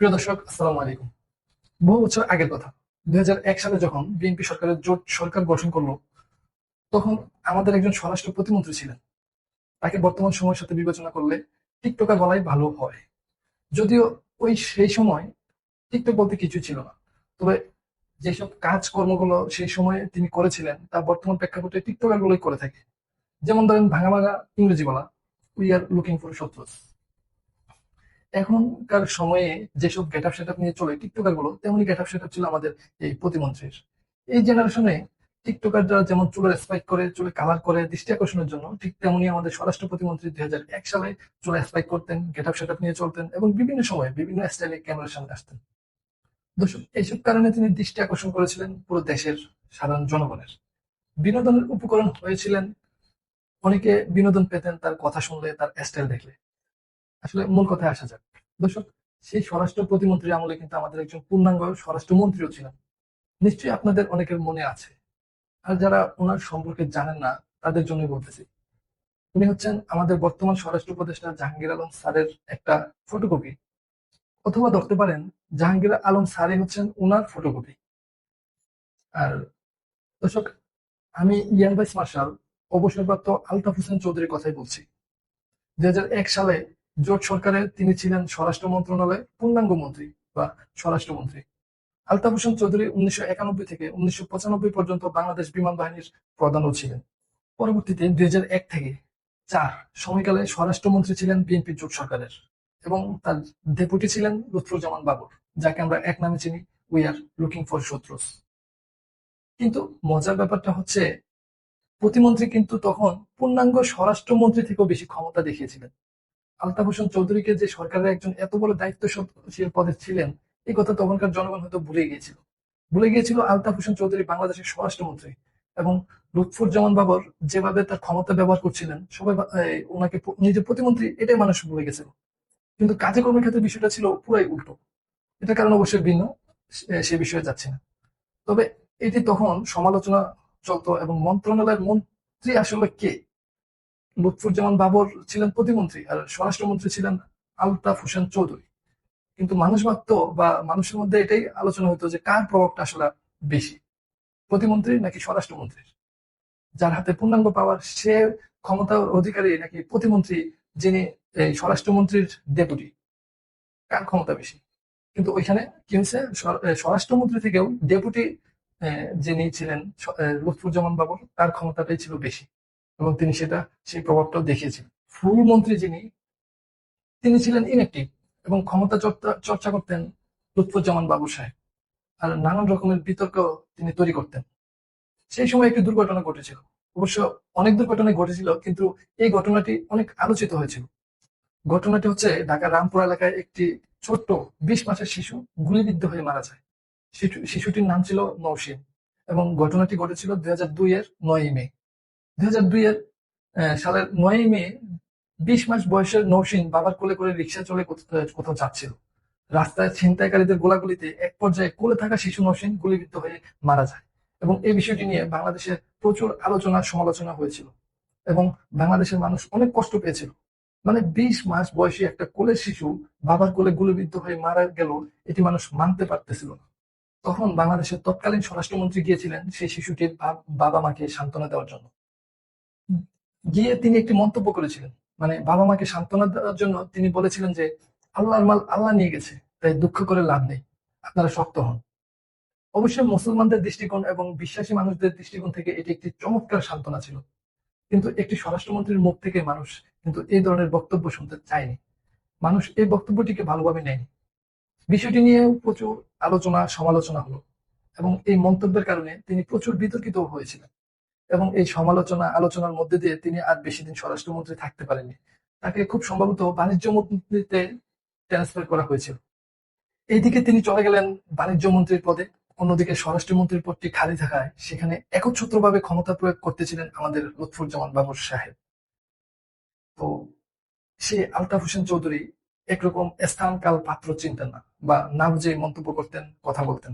প্রিয় দর্শক, আসসালামু আলাইকুম। বহু বছর আগের কথা, দুই সালে যখন বিএনপি সরকারের জোট সরকার গঠন করল, তখন আমাদের একজন স্বরাষ্ট্র প্রতিমন্ত্রী ছিলেন। তাকে বর্তমান সময়ের সাথে বিবেচনা করলে টিকটকার বলাই ভালো হয়। যদিও ওই সেই সময় টিকটক বলতে কিছু ছিল না। তবে যেসব কাজ কর্মগুলো সেই সময় তিনি করেছিলেন, তা বর্তমান প্রেক্ষাপটে টিকটকার গুলোই করে থাকে। যেমন ধরেন ভাঙা ভাঙা ইংরেজি বলা উই আর লুকিং ফর শত্রুস এখনকার সময়ে যেসব গেট আপ সেট আপ নিয়ে চলে টিকটকারগুলো তেমনি গেট আপ সেট আপ ছিল আমাদের এই প্রতিমন্ত্রীর। এই জেনারেশনে টিকটকার যারা যেমন চুলের স্পাইক করে চুলে কালার করে দৃষ্টি আকর্ষণের জন্য, ঠিক তেমনি আমাদের স্বরাষ্ট্র প্রতিমন্ত্রী দুই হাজার এক সালে চুলে স্পাইক করতেন গেট আপ সেট আপ নিয়ে চলতেন এবং বিভিন্ন সময়ে বিভিন্ন স্টাইলে ক্যামেরার সামনে আসতেন। দর্শক, এইসব কারণে তিনি দৃষ্টি আকর্ষণ করেছিলেন পুরো দেশের সাধারণ জনগণের। বিনোদনের উপকরণ হয়েছিলেন, অনেকে বিনোদন পেতেন তার কথা শুনলে, তার স্টাইল দেখলে। আসলে মূল কথায় আসা যাক। দর্শক সেই স্বরাষ্ট্র প্রতিমন্ত্রী আমলে কিন্তু আমাদের একজন পূর্ণাঙ্গ স্বরাষ্ট্রমন্ত্রীও ছিলেন। নিশ্চয়ই আপনাদের অনেকের মনে আছে। আর যারা ওনার সম্পর্কে জানেন না তাদের জন্যই বলতেছি। উনি হচ্ছেন আমাদের বর্তমান স্বরাষ্ট্র উপদেষ্টা জাহাঙ্গীর আলম স্যারের একটা ফটোকপি। অথবা ধরতে পারেন জাহাঙ্গীর আলম স্যারই হচ্ছেন ওনার ফটোকপি। আর দর্শক আমি ইয়ান ভাইস মার্শাল অবসরপ্রাপ্ত আলতাফ হোসেন চৌধুরীর কথাই বলছি। দুই হাজার এক সালে জোট সরকারে তিনি ছিলেন স্বরাষ্ট্র মন্ত্রণালয়ের পূর্ণাঙ্গ মন্ত্রী বা স্বরাষ্ট্রমন্ত্রী আলতাফ হোসেন চৌধুরী উনিশশো একানব্বই থেকে উনিশশো পঁচানব্বই পর্যন্ত বাংলাদেশ বিমান বাহিনীর প্রধানও ছিলেন। পরবর্তীতে দুই এক থেকে চার সময়কালে স্বরাষ্ট্রমন্ত্রী ছিলেন বিএনপি জোট সরকারের এবং তার ডেপুটি ছিলেন লুৎফুজ্জামান বাবর, যাকে আমরা এক নামে চিনি উই আর লুকিং ফর শত্রুস। কিন্তু মজার ব্যাপারটা হচ্ছে, প্রতিমন্ত্রী কিন্তু তখন পূর্ণাঙ্গ স্বরাষ্ট্রমন্ত্রী থেকেও বেশি ক্ষমতা দেখিয়েছিলেন। আলতাফ হোসেন চৌধুরীকে যে সরকারের একজন এত বড় দায়িত্বশীল পদে ছিলেন, এই কথা তখনকার জনগণ হয়তো ভুলে গিয়েছিল। ভুলে গিয়েছিল আলতাফ চৌধুরী বাংলাদেশের স্বরাষ্ট্রমন্ত্রী এবং লুৎফুজ্জামান বাবর যেভাবে তার ক্ষমতা ব্যবহার করছিলেন, সবাই ওনাকে নিজের প্রতিমন্ত্রী, এটাই মানুষ ভুলে গেছিল। কিন্তু কাজে কর্মের ক্ষেত্রে বিষয়টা ছিল পুরাই উল্টো। এটার কারণ অবশ্যই ভিন্ন সে বিষয়ে যাচ্ছে না। তবে এটি তখন সমালোচনা চলত এবং মন্ত্রণালয়ের মন্ত্রী আসলে কে? লুৎফুজ্জামান বাবর ছিলেন প্রতিমন্ত্রী আর স্বরাষ্ট্রমন্ত্রী ছিলেন আলতাফ হোসেন চৌধুরী। কিন্তু মানুষ ভাবতো বা মানুষের মধ্যে এটাই আলোচনা হতো যে কার প্রভাবটা আসলে বেশি, প্রতিমন্ত্রী নাকি স্বরাষ্ট্রমন্ত্রীর? যার হাতে পূর্ণাঙ্গ পাওয়ার সে ক্ষমতার অধিকারী নাকি প্রতিমন্ত্রী যিনি এই স্বরাষ্ট্রমন্ত্রীর ডেপুটি কার ক্ষমতা বেশি? কিন্তু ওইখানে কি হয়েছে? স্বরাষ্ট্রমন্ত্রী থেকেও ডেপুটি যিনি ছিলেন লুৎফুজ্জামান বাবর, তার ক্ষমতাটাই ছিল বেশি। এবং তিনি সেটা, সেই প্রভাবটাও দেখিয়েছিলেন ফুল মন্ত্রী যিনি, তিনি ছিলেন ইনএক্টিভ এবং ক্ষমতা চর্চা করতেন লুৎফুজ্জামান বাবু সাহেব। আর নানান রকমের বিতর্ক তিনি তৈরি করতেন। সেই সময় একটি দুর্ঘটনা ঘটেছিল। অবশ্য অনেক দুর্ঘটনা ঘটেছিল, কিন্তু এই ঘটনাটি অনেক আলোচিত হয়েছিল। ঘটনাটি হচ্ছে ঢাকা রামপুর এলাকায় একটি ছোট্ট বিশ মাসের শিশু গুলিবিদ্ধ হয়ে মারা যায়। শিশুটির নাম ছিল নৌসিন এবং ঘটনাটি ঘটেছিল দুই হাজার দুই এর নয় মে। সালের নয় মে, বিশ মাস বয়সের নৌসিন বাবার কোলে করে রিক্সা চলে কোথাও যাচ্ছিল। রাস্তায় ছিনতাইকারীদের গোলাগুলিতে এক পর্যায়ে কোলে থাকা শিশু নৌসিন গুলিবিদ্ধ হয়ে মারা যায় এবং এই বিষয়টি নিয়ে বাংলাদেশে প্রচুর আলোচনা সমালোচনা হয়েছিল এবং বাংলাদেশের মানুষ অনেক কষ্ট পেয়েছিল। মানে বিশ মাস বয়সী একটা কোলের শিশু বাবার কোলে গুলিবিদ্ধ হয়ে মারা গেল, এটি মানুষ মানতে পারতেছিল না। তখন বাংলাদেশের তৎকালীন স্বরাষ্ট্রমন্ত্রী গিয়েছিলেন সেই শিশুটির বাবা মাকে সান্ত্বনা দেওয়ার জন্য। গিয়ে তিনি একটি মন্তব্য করেছিলেন। মানে বাবা মাকে সান্ত্বনা দেওয়ার জন্য তিনি বলেছিলেন যে, আল্লাহর মাল আল্লাহ নিয়ে গেছে, তাই দুঃখ করে লাভ নেই, আপনারা শক্ত হন। অবশ্যই মুসলমানদের দৃষ্টিকোণ এবং বিশ্বাসী মানুষদের দৃষ্টিকোণ থেকে এটি একটি চমৎকার সান্ত্বনা ছিল। কিন্তু একটি স্বরাষ্ট্রমন্ত্রীর মুখ থেকে মানুষ কিন্তু এই ধরনের বক্তব্য শুনতে চায়নি। মানুষ এই বক্তব্যটিকে ভালোভাবে নেয়নি। বিষয়টি নিয়ে প্রচুর আলোচনা, সমালোচনা হলো এবং এই মন্তব্যের কারণে তিনি প্রচুর বিতর্কিত হয়েছিলেন। এবং এই সমালোচনা আলোচনার মধ্যে দিয়ে তিনি আর বেশি দিন স্বরাষ্ট্রমন্ত্রী থাকতে পারেননি। তাকে খুব সম্ভবত বাণিজ্য মন্ত্রীতে ট্রান্সফার করা হয়েছিল। এইদিকে তিনি চলে গেলেন বাণিজ্য মন্ত্রীর পদে। অন্যদিকে স্বরাষ্ট্রমন্ত্রীর পদটি খালি থাকায় সেখানে একচ্ছত্রভাবে ক্ষমতা প্রয়োগ করতেছিলেন আমাদের লুৎফুজ্জামান বাবুর সাহেব। তো সে আলতাফ হোসেন চৌধুরী একরকম স্থান কাল পাত্র চিনতেন না বা না বুঝে মন্তব্য করতেন, কথা বলতেন।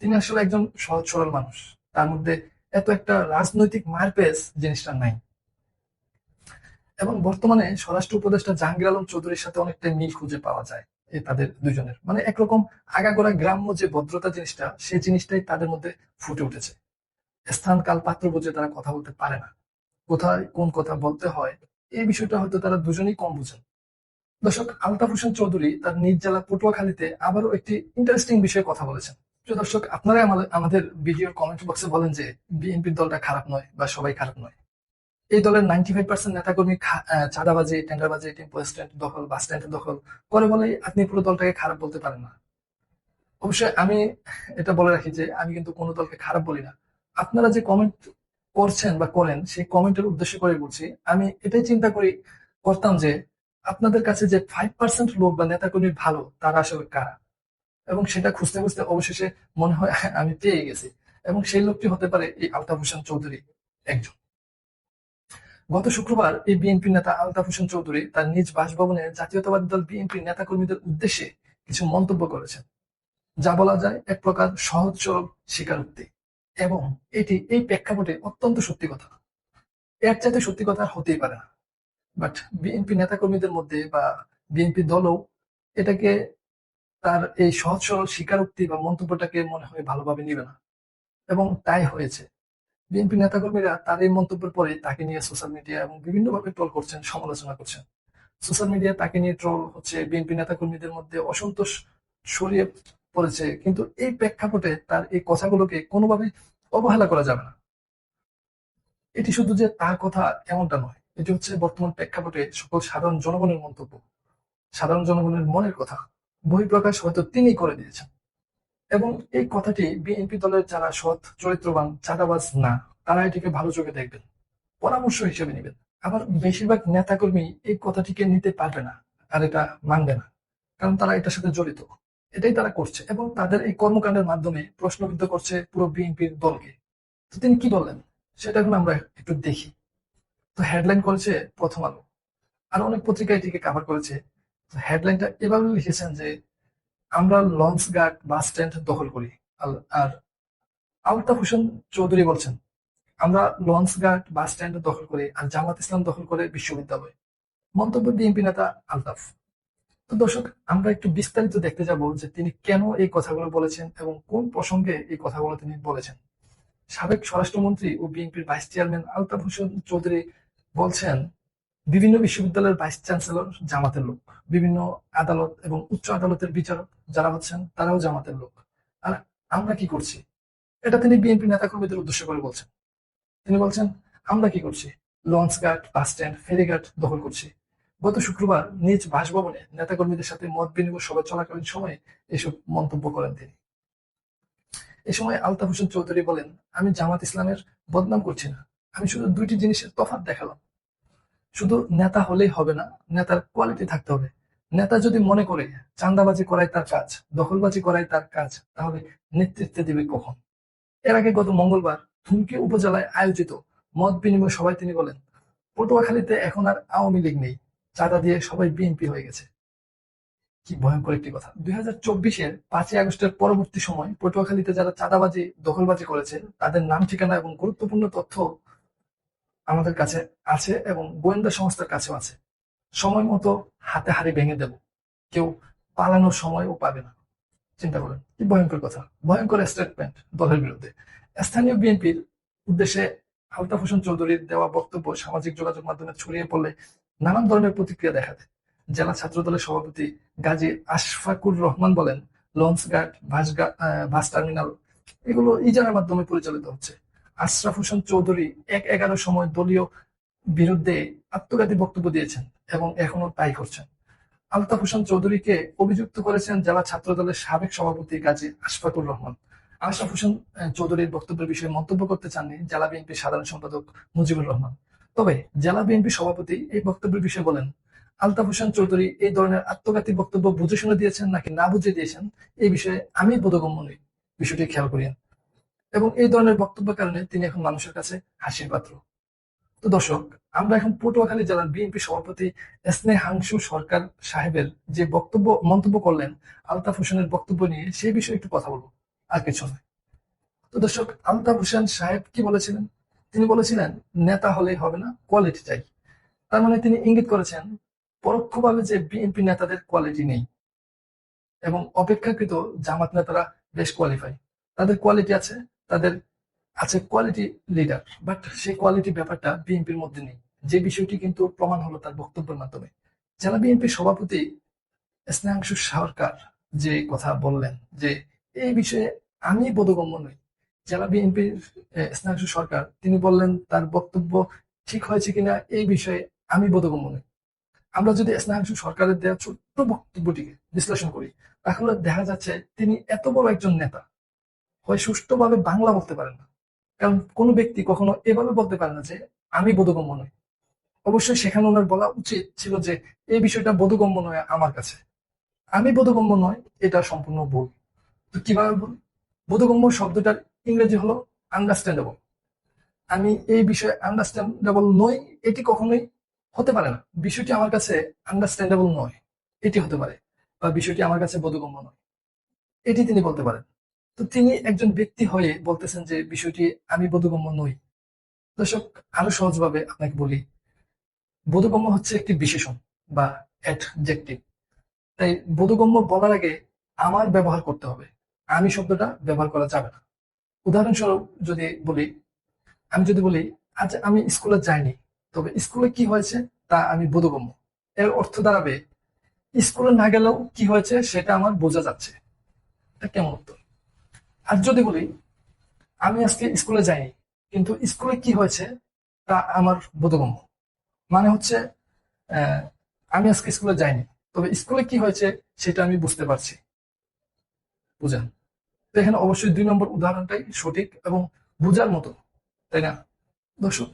তিনি আসলে একজন সহজ সরল মানুষ। তার মধ্যে এত একটা রাজনৈতিক মারপেস জিনিসটা নাই। এবং বর্তমানে স্বরাষ্ট্র উপদেষ্টা জাহাঙ্গীর আলম চৌধুরীর সাথে অনেকটা মিল খুঁজে পাওয়া যায় তাদের দুজনের। মানে একরকম আগাগোড়া গ্রাম্য যে ভদ্রতা জিনিসটা, সেই জিনিসটাই তাদের মধ্যে ফুটে উঠেছে। স্থান কাল পাত্র বুঝে তারা কথা বলতে পারে না। কোথায় কোন কথা বলতে হয়, এই বিষয়টা হয়তো তারা দুজনেই কম বুঝেন। দর্শক, আলতাফ হোসেন চৌধুরী তার নিজ পটুয়াখালীতে আবারও একটি ইন্টারেস্টিং বিষয়ে কথা বলেছেন। প্রিয় দর্শক আপনারা আমাদের- ভিডিওর কমেন্ট বক্সে বলেন যে বিএনপির দলটা খারাপ নয় বা সবাই খারাপ নয়। এই দলের নাইনটি ফাইভ পার্সেন্ট নেতাকর্মী চাঁদাবাজি, টেন্ডারবাজি টেম্পো স্ট্যান্ড দখল, বাস স্ট্যান্ড দখল করে বলেই আপনি পুরো দলটাকে খারাপ বলতে পারেন না। অবশ্যই আমি এটা বলে রাখি যে আমি কিন্তু কোনো দলকে খারাপ বলি না। আপনারা যে কমেন্ট করছেন বা করেন, সেই কমেন্টের উদ্দেশ্য করে বলছি, আমি এটাই চিন্তা করি, করতাম যে আপনাদের কাছে যে ফাইভ পার্সেন্ট লোক বা নেতাকর্মী ভালো, তারা আসলে কারা? এবং সেটা খুঁজতে খুঁজতে অবশেষে মনে হয় আমি পেয়ে গেছি। এবং সেই লোকটি হতে পারে এই আলতাফ হোসেন চৌধুরী একজন। গত শুক্রবার এই বিএনপি নেতা আলতাফ হোসেন চৌধুরী তার নিজ বাসভবনে জাতীয়তাবাদী দল বিএনপি নেতাকর্মীদের উদ্দেশ্যে কিছু মন্তব্য করেছেন। যা বলা যায় এক প্রকার সহজ সরল স্বীকারোক্তি। এবং এটি এই প্রেক্ষাপটে অত্যন্ত সত্যি কথা। এর চাইতে সত্যি কথা হতেই পারে না। বাট বিএনপি নেতাকর্মীদের মধ্যে বা বিএনপি দলও এটাকে তার এই সহজ সরল স্বীকারোক্তি বা মন্তব্যটাকে মনে হয় ভালোভাবে নিবে না। এবং তাই হয়েছে। বিএনপি নেতাকর্মীরা তার এই মন্তব্যের পরে তাকে নিয়ে সোশ্যাল মিডিয়া এবং বিভিন্নভাবে ট্রল করছেন, সমালোচনা করছেন। সোশ্যাল মিডিয়া তাকে নিয়ে ট্রল হচ্ছে বিএনপি নেতাকর্মীদের মধ্যে অসন্তোষ ছড়িয়ে পড়েছে। কিন্তু এই প্রেক্ষাপটে তার এই কথাগুলোকে কোনোভাবে অবহেলা করা যাবে না। এটি শুধু যে তার কথা এমনটা নয়, এটি হচ্ছে বর্তমান প্রেক্ষাপটে সকল সাধারণ জনগণের মন্তব্য। সাধারণ জনগণের মনের কথা। বহিঃপ্রকাশ হয়তো তিনি করে দিয়েছেন। এবং এই কথাটি বিএনপি দলের যারা সৎ, চরিত্রবান, চাঁদাবাজ না, তারা এটিকে ভালো চোখে দেখবেন। পরামর্শ হিসেবে নেবেন। আবার বেশিরভাগ নেতাকর্মী এই কথাটিকে নিতে পারবে না, আর এটা মানবে না, কারণ তারা এটার সাথে জড়িত। এটাই তারা করছে এবং তাদের এই কর্মকাণ্ডের মাধ্যমে প্রশ্নবিদ্ধ করছে পুরো বিএনপির দলকে। তো তিনি কি বললেন? সেটা এখন আমরা একটু দেখি। তো হেডলাইন করেছে প্রথম আলো। আর অনেক পত্রিকা এটিকে কাভার করেছে। হেডলাইনটা এভাবে লিখেছেন যে, আমরা লঞ্চ গার্ড বাস স্ট্যান্ড দখল করি। আর আলতাফ হোসেন চৌধুরী বলছেন, আমরা লঞ্চ ঘাট বাস স্ট্যান্ড দখল করি আর জামাত ইসলাম দখল করে বিশ্ববিদ্যালয়। মন্তব্য বিএনপি নেতা আলতাফ। তো দর্শক, আমরা একটু বিস্তারিত দেখতে যাব যে তিনি কেন এই কথাগুলো বলেছেন এবং কোন প্রসঙ্গে এই কথাগুলো তিনি বলেছেন। সাবেক স্বরাষ্ট্রমন্ত্রী ও বিএনপির ভাইস চেয়ারম্যান আলতাফ হোসেন চৌধুরী বলছেন বিভিন্ন বিশ্ববিদ্যালয়ের ভাইস চ্যান্সেলর জামাতের লোক, বিভিন্ন আদালত এবং উচ্চ আদালতের বিচারক যারা হচ্ছেন, তারাও জামাতের লোক। আর আমরা কি করছি? এটা তিনি বিএনপি নেতাকর্মীদের উদ্দেশ্য করে বলছেন। তিনি বলছেন, আমরা কি করছি? লঞ্চ ঘাট বাস স্ট্যান্ড ফেরিঘাট দখল করছি। গত শুক্রবার নিজ বাসভবনে নেতাকর্মীদের সাথে মত বিনিময় সভা চলাকালীন সময়ে এসব মন্তব্য করেন তিনি। এ সময় আলতাফ হোসেন চৌধুরী বলেন, আমি জামাত ইসলামের বদনাম করছি না। আমি শুধু দুইটি জিনিসের তফাত দেখালাম। শুধু নেতা হলেই হবে না, নেতার কোয়ালিটি থাকতে হবে। নেতা যদি মনে করে চান্দাবাজি করাই তার কাজ, দখলবাজি করাই তার কাজ, তাহলে নেতৃত্বে দিবে কখন? এর আগে গত মঙ্গলবার থুমকি উপজেলায় আয়োজিত মত বিনিময় সভায় তিনি বলেন, পটুয়াখালীতে এখন আর আওয়ামী লীগ নেই, চাঁদা দিয়ে সবাই বিএনপি হয়ে গেছে। কি ভয়ঙ্কর একটি কথা। দুই হাজার চব্বিশের পাঁচই আগস্টের পরবর্তী সময় পটুয়াখালীতে যারা চাঁদাবাজি, দখলবাজি করেছে, তাদের নাম, ঠিকানা এবং গুরুত্বপূর্ণ তথ্য আমাদের কাছে আছে এবং গোয়েন্দা সংস্থার কাছেও আছে। সময় মতো হাতে হাড়ি ভেঙে দেব। কেউ পালানোর সময়ও পাবে না। চিন্তা করেন, কি ভয়ঙ্কর কথা। ভয়ঙ্কর স্টেটমেন্ট দলের বিরুদ্ধে। স্থানীয় বিএনপির উদ্দেশ্যে আলতাফ হোসেন চৌধুরীর দেওয়া বক্তব্য সামাজিক যোগাযোগ মাধ্যমে ছড়িয়ে পড়লে নানান ধরনের প্রতিক্রিয়া দেখা দেয়। জেলা ছাত্র দলের সভাপতি গাজী আশফাকুর রহমান বলেন লঞ্চ ঘাট বাস টার্মিনাল, এগুলো ইজারার মাধ্যমে পরিচালিত হচ্ছে। আশরাফ হোসেন চৌধুরী এক এগারো সময় দলীয় বিরুদ্ধে আত্মঘাতী বক্তব্য দিয়েছেন এবং এখনও তাই করছেন। আলতাফ হোসেন চৌধুরীকে অভিযুক্ত করেছেন জেলা ছাত্র দলের সাবেক সভাপতি গাজী আশফাকুর রহমান। আশরাফ হোসেন চৌধুরীর বক্তব্যের বিষয়ে মন্তব্য করতে চাননি জেলা বিএনপি সাধারণ সম্পাদক মুজিবুর রহমান। তবে জেলা বিএনপি সভাপতি এই বক্তব্যের বিষয়ে বলেন, আলতাফ হোসেন চৌধুরী এই ধরনের আত্মঘাতী বক্তব্য বুঝে শুনে দিয়েছেন নাকি না বুঝে দিয়েছেন এই বিষয়ে আমি বোধগম্য নই। বিষয়টি খেয়াল করিয়েন। এবং এই ধরনের বক্তব্যের কারণে তিনি এখন মানুষের কাছে হাসির পাত্র। তো দর্শক, আমরা এখন পটুয়াখালী জেলার বিএনপি সভাপতি স্নেহাংশু সরকার সাহেবের যে বক্তব্য, মন্তব্য করলেন, আলতাফ হোসেনের বক্তব্য নিয়ে সেই বিষয়ে একটু কথা বলব, আর কিছু নয়। তো দর্শক, আলতাফ হোসেন সাহেব কি বলেছিলেন? তিনি বলেছিলেন, নেতা হলেই হবে না কোয়ালিটি চাই। তার মানে তিনি ইঙ্গিত করেছেন, পরোক্ষভাবে যে বিএনপি নেতাদের কোয়ালিটি নেই, এবং অপেক্ষাকৃত জামাত নেতারা বেশ কোয়ালিফাই তাদের কোয়ালিটি আছে তাদের আছে কোয়ালিটি লিডার বাট সেই কোয়ালিটি ব্যাপারটা বিএনপির মধ্যে নেই। যে বিষয়টি কিন্তু প্রমাণ হলো তার বক্তব্যের মাধ্যমে। জেলা বিএনপির সভাপতি, স্নেহাংশু সরকার যে কথা বললেন, যে এই বিষয়ে আমি বোধগম্য নই। জেলা বিএনপির স্নেহাংশু সরকার, তিনি বললেন তার বক্তব্য ঠিক হয়েছে কিনা এই বিষয়ে আমি বোধগম্য নই। আমরা যদি স্নেহাংশু সরকারের দেওয়া ছোট্ট বক্তব্যটিকে বিশ্লেষণ করি, তাহলে দেখা যাচ্ছে তিনি এত বড় একজন নেতা হয় সুষ্ঠুভাবে বাংলা বলতে পারেন না। কারণ কোনো ব্যক্তি কখনো এভাবে বলতে পারে না যে, আমি বোধগম্য নই। অবশ্যই সেখানে ওনার বলা উচিত ছিল যে, এই বিষয়টা বোধগম্য নয় আমার কাছে। আমি বোধগম্য নয় এটা সম্পূর্ণ ভুল। তো কীভাবে ভুল? বোধগম্য শব্দটার ইংরেজি হলো আন্ডারস্ট্যান্ডেবল আমি এই বিষয়ে আন্ডারস্ট্যান্ডেবল নই, এটি কখনোই হতে পারে না। বিষয়টি আমার কাছে আন্ডারস্ট্যান্ডেবল নয়, এটি হতে পারে। বা বিষয়টি আমার কাছে বোধগম্য নয়, এটি তিনি বলতে পারেন। তো তিনি একজন ব্যক্তি হয়ে বলতেছেন যে বিষয়টি আমি বোধগম্য নই। দর্শক, আরও সহজভাবে আপনাকে বলি, বোধগম্য হচ্ছে একটি বিশেষণ বা অ্যাডজেক্টিভ তাই বোধগম্য বলার আগে আমার ব্যবহার করতে হবে। আমি শব্দটা ব্যবহার করা যাবে না। উদাহরণস্বরূপ যদি বলি, আমি যদি বলি আজ আমি স্কুলে যাইনি, তবে স্কুলে কি হয়েছে তা আমি বোধগম্য। এর অর্থ দাঁড়াবে, স্কুলে না গেলেও কি হয়েছে সেটা আমার বোঝা যাচ্ছে। এটা কেমন উত্তর? আর যদি বলি, আমি আজকে স্কুলে যাইনি, কিন্তু স্কুলে কি হয়েছে তা আমার বোধগম্য। মানে হচ্ছে আমি আজকে স্কুলে যাইনি, তবে স্কুলে কি হয়েছে সেটা আমি বুঝতে পারছি। বুঝেন? তো এখানে অবশ্যই দুই নম্বর উদাহরণটাই সঠিক এবং বোঝার মতো, তাই না? দর্শক,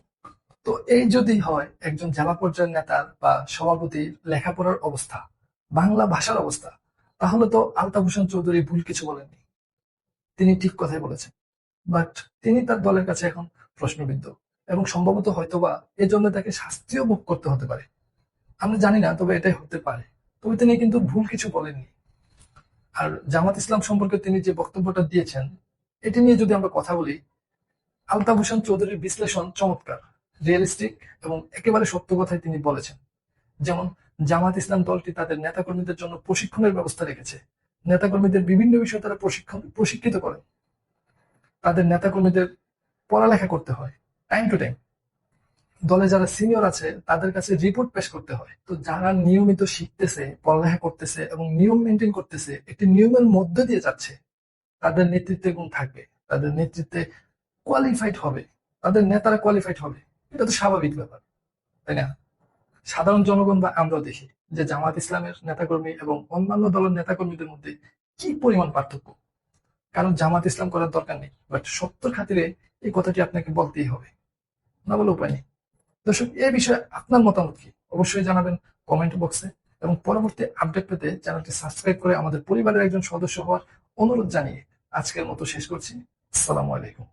তো এই যদি হয়, একজন জেলা পর্যায়ের নেতার বা সভাপতির লেখাপড়ার অবস্থা, বাংলা ভাষার অবস্থা, তাহলে তো হোসেন চৌধুরী ভুল কিছু বলেননি। তিনি ঠিক কথাই বলেছেন। বাট তিনি তার দলের কাছে এখন প্রশ্নবিদ্ধ এবং সম্ভবত হয়তোবা এজন্য তাকে শাস্তিও ভোগ করতে হতে পারে। আমরা জানি না, তবে এটাই হতে পারে। তবে তিনি কিন্তু ভুল কিছু বলেননি। আর জামাত ইসলাম সম্পর্কে তিনি যে বক্তব্যটা দিয়েছেন, এটি নিয়ে যদি আমরা কথা বলি আলতাফ হোসেন চৌধুরীর বিশ্লেষণ চমৎকার রিয়েলিস্টিক এবং একেবারে সত্য কথাই তিনি বলেছেন। যেমন, জামাত ইসলাম দলটি তাদের নেতাকর্মীদের জন্য প্রশিক্ষণের ব্যবস্থা রেখেছে। নেতাকর্মীদের বিভিন্ন বিষয়ে তারা প্রশিক্ষণ, প্রশিক্ষিত করে। তাদের নেতাকর্মীদের পড়ালেখা করতে হয় টাইম টু টাইম দলে যারা সিনিয়র আছে, তাদের কাছে রিপোর্ট পেশ করতে হয়। তো যারা নিয়মিত শিখতেছে, পড়ালেখা করতেছে এবং নিয়ম মেনটেন করতেছে, একটি নিয়মের মধ্যে দিয়ে যাচ্ছে, তাদের নেতৃত্বে গুণ থাকবে, তাদের নেতৃত্বে কোয়ালিফাইড হবে, তাদের নেতারা কোয়ালিফাইড হবে। এটা তো স্বাভাবিক ব্যাপার, তাই না? সাধারণ জনগণ বা আমরাও দেখি যে জামাত ইসলামের নেতাকর্মী এবং অন্যান্য দলের নেতাকর্মীদের মধ্যে কি পরিমাণ পার্থক্য? কারণ জামাত ইসলাম করার দরকার নেই বাট সত্যর খাতিরে এই কথাটি আপনাকে বলতেই হবে। না বলে উপায় নেই। দর্শক এই বিষয়ে আপনার মতামত কি? অবশ্যই জানাবেন কমেন্ট বক্সে এবং পরবর্তী আপডেট পেতে চ্যানেলটি সাবস্ক্রাইব করে আমাদের পরিবারের একজন সদস্য হওয়ার অনুরোধ জানিয়ে আজকের মতো শেষ করছি। আসসালামু আলাইকুম।